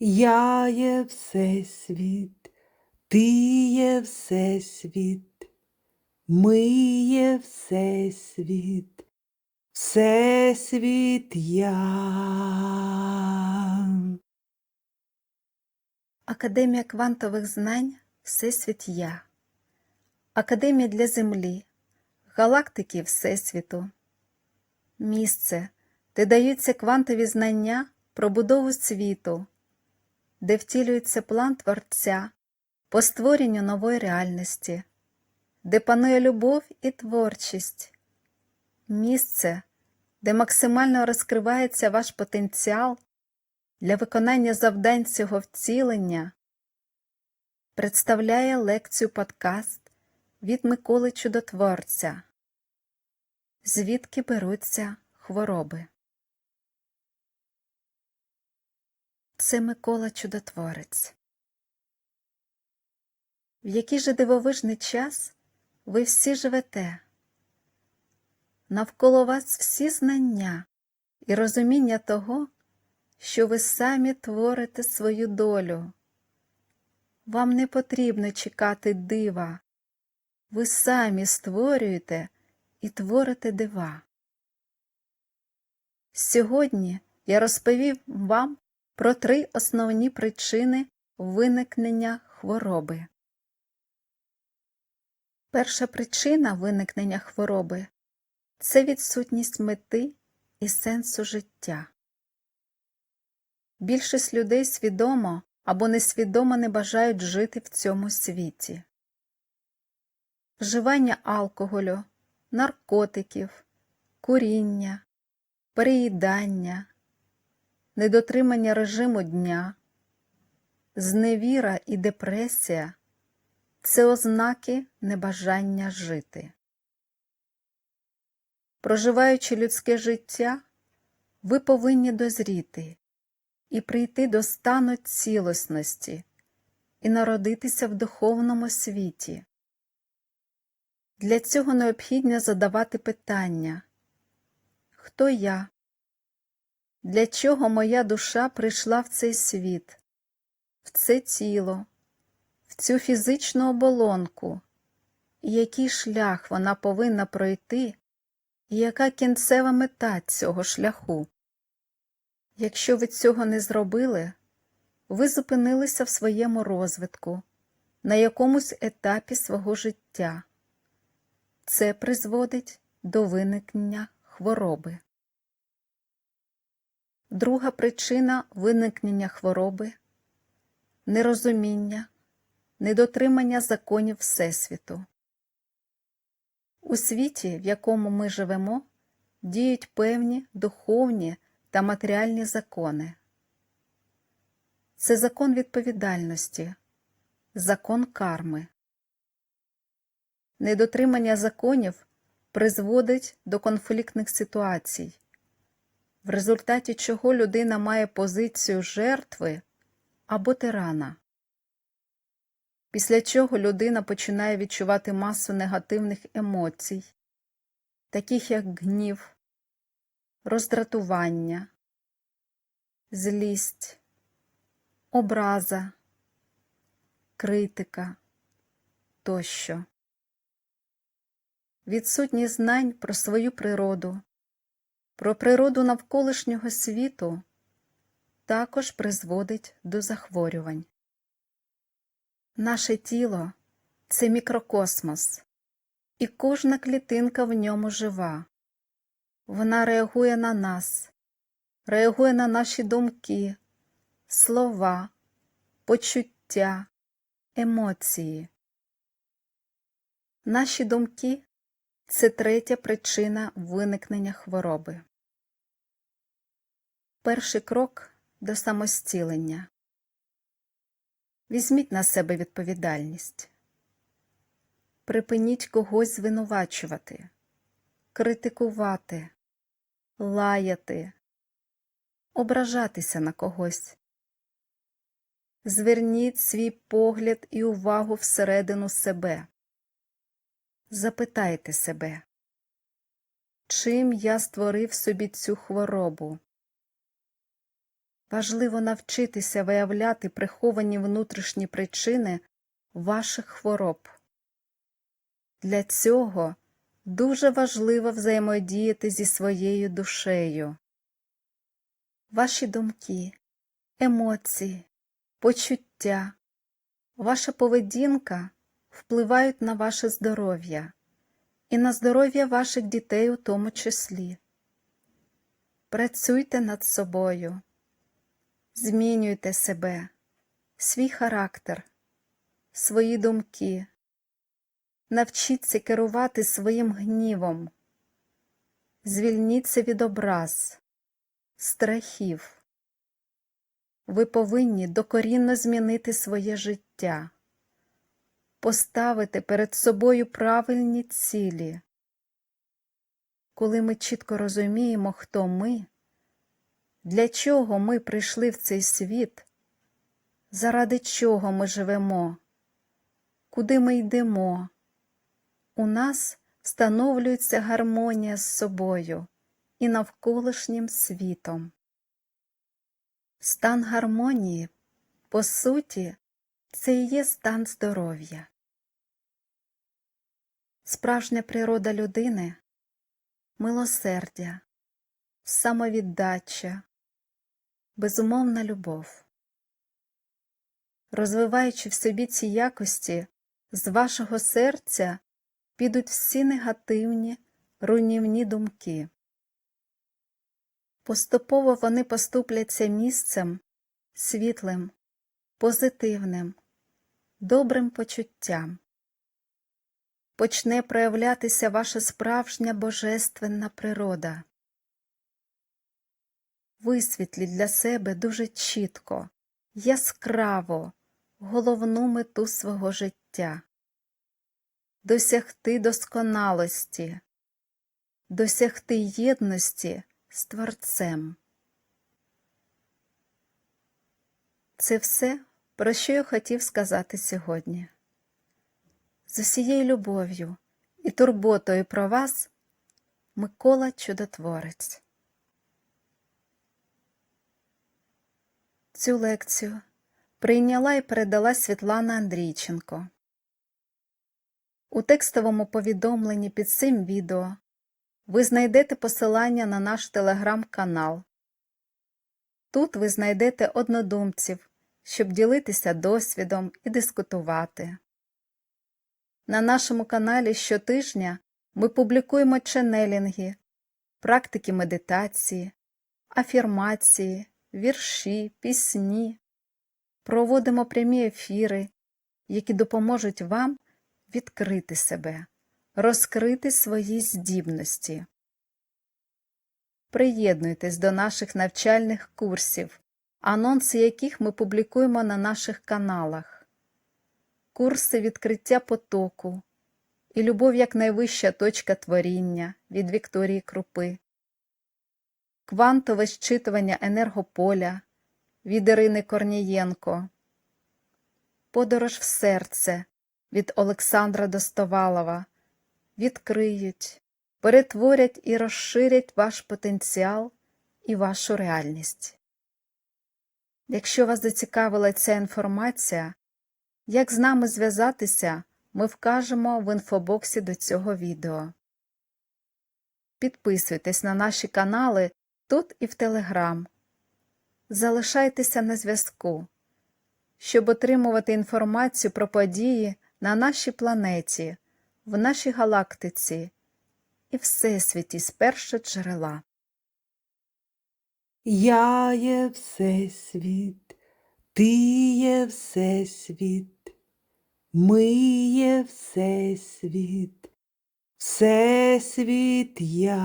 Я є Всесвіт, ти є Всесвіт, ми є Всесвіт, Всесвіт я. Академія квантових знань Всесвіт Я. Академія для Землі, галактики Всесвіту. Місце, де даються квантові знання про будову світу, де втілюється план Творця по створенню нової реальності, де панує любов і творчість. Місце, де максимально розкривається ваш потенціал для виконання завдань цього вцілення представляє лекцію подкаст від Миколи Чудотворця. Звідки беруться хвороби? Це Микола Чудотворець. В який же дивовижний час ви всі живете? Навколо вас всі знання і розуміння того, що ви самі творите свою долю. Вам не потрібно чекати дива, ви самі створюєте і творите дива. Сьогодні я розповів вам про три основні причини виникнення хвороби. Перша причина виникнення хвороби це відсутність мети і сенсу життя. Більшість людей свідомо або несвідомо не бажають жити в цьому світі. Вживання алкоголю, наркотиків, куріння, переїдання, недотримання режиму дня, зневіра і депресія це ознаки небажання жити. Проживаючи людське життя, ви повинні дозріти і прийти до стану цілісності і народитися в духовному світі. Для цього необхідно задавати питання Хто я? Для чого моя душа прийшла в цей світ, в це тіло, в цю фізичну оболонку, і який шлях вона повинна пройти, і яка кінцева мета цього шляху? Якщо ви цього не зробили, ви зупинилися в своєму розвитку на якомусь етапі свого життя. Це призводить до виникнення хвороби. Друга причина виникнення хвороби нерозуміння, недотримання законів Всесвіту. У світі, в якому ми живемо, діють певні духовні та матеріальні закони. Це закон відповідальності, закон карми. Недотримання законів призводить до конфліктних ситуацій, в результаті чого людина має позицію жертви або тирана, після чого людина починає відчувати масу негативних емоцій, таких як гнів, роздратування, злість, образа, критика тощо. Відсутність знань про свою природу, про природу навколишнього світу також призводить до захворювань. Наше тіло це мікрокосмос, і кожна клітинка в ньому жива. Вона реагує на нас, реагує на наші думки, слова, почуття, емоції. Наші думки це третя причина виникнення хвороби. Перший крок до самостілення. Візьміть на себе відповідальність. Припиніть когось звинувачувати, критикувати, лаяти, ображатися на когось. Зверніть свій погляд і увагу всередину себе. Запитайте себе, чим я створив собі цю хворобу? Важливо навчитися виявляти приховані внутрішні причини ваших хвороб. Для цього дуже важливо взаємодіяти зі своєю душею. Ваші думки, емоції, почуття, ваша поведінка впливають на ваше здоров'я і на здоров'я ваших дітей у тому числі. Працюйте над собою, змінюйте себе, свій характер, свої думки. Навчіться керувати своїм гнівом. Звільніться від образ, страхів. Ви повинні докорінно змінити своє життя, поставити перед собою правильні цілі. Коли ми чітко розуміємо, хто ми, для чого ми прийшли в цей світ, заради чого ми живемо, куди ми йдемо, у нас встановлюється гармонія з собою і навколишнім світом. Стан гармонії, по суті, це і є стан здоров'я. Справжня природа людини милосердя, самовіддача, безумовна любов. Розвиваючи в собі ці якості, з вашого серця підуть всі негативні, руйнівні думки. Поступово вони поступляться місцем світлим, позитивним, добрим почуттям. Почне проявлятися ваша справжня божественна природа. Висвітліть для себе дуже чітко, яскраво головну мету свого життя досягти досконалості, досягти єдності з Творцем. Це все, про що я хотів сказати сьогодні. З усією любов'ю і турботою про вас Микола Чудотворець. Цю лекцію прийняла і передала Світлана Андрійченко. У текстовому повідомленні під цим відео ви знайдете посилання на наш телеграм-канал. Тут ви знайдете однодумців, щоб ділитися досвідом і дискутувати. На нашому каналі щотижня ми публікуємо ченелінги, практики медитації, афірмації, вірші, пісні, проводимо прямі ефіри, які допоможуть вам відкрити себе, розкрити свої здібності. Приєднуйтесь до наших навчальних курсів, анонси яких ми публікуємо на наших каналах, курси відкриття потоку і любов як найвища точка творіння від Вікторії Крупи, квантове щитування енергополя від Ірини Корнієнко, подорож в серце від Олександра Достовалова відкриють, перетворять і розширять ваш потенціал і вашу реальність. Якщо вас зацікавила ця інформація, як з нами зв'язатися, ми вкажемо в інфобоксі до цього відео. Підписуйтесь на наші канали тут і в Телеграм. Залишайтеся на зв'язку, щоб отримувати інформацію про події на нашій планеті, в нашій галактиці і Всесвіті з першого джерела. Я є Всесвіт, ти є Всесвіт, ми є Всесвіт, Всесвіт я.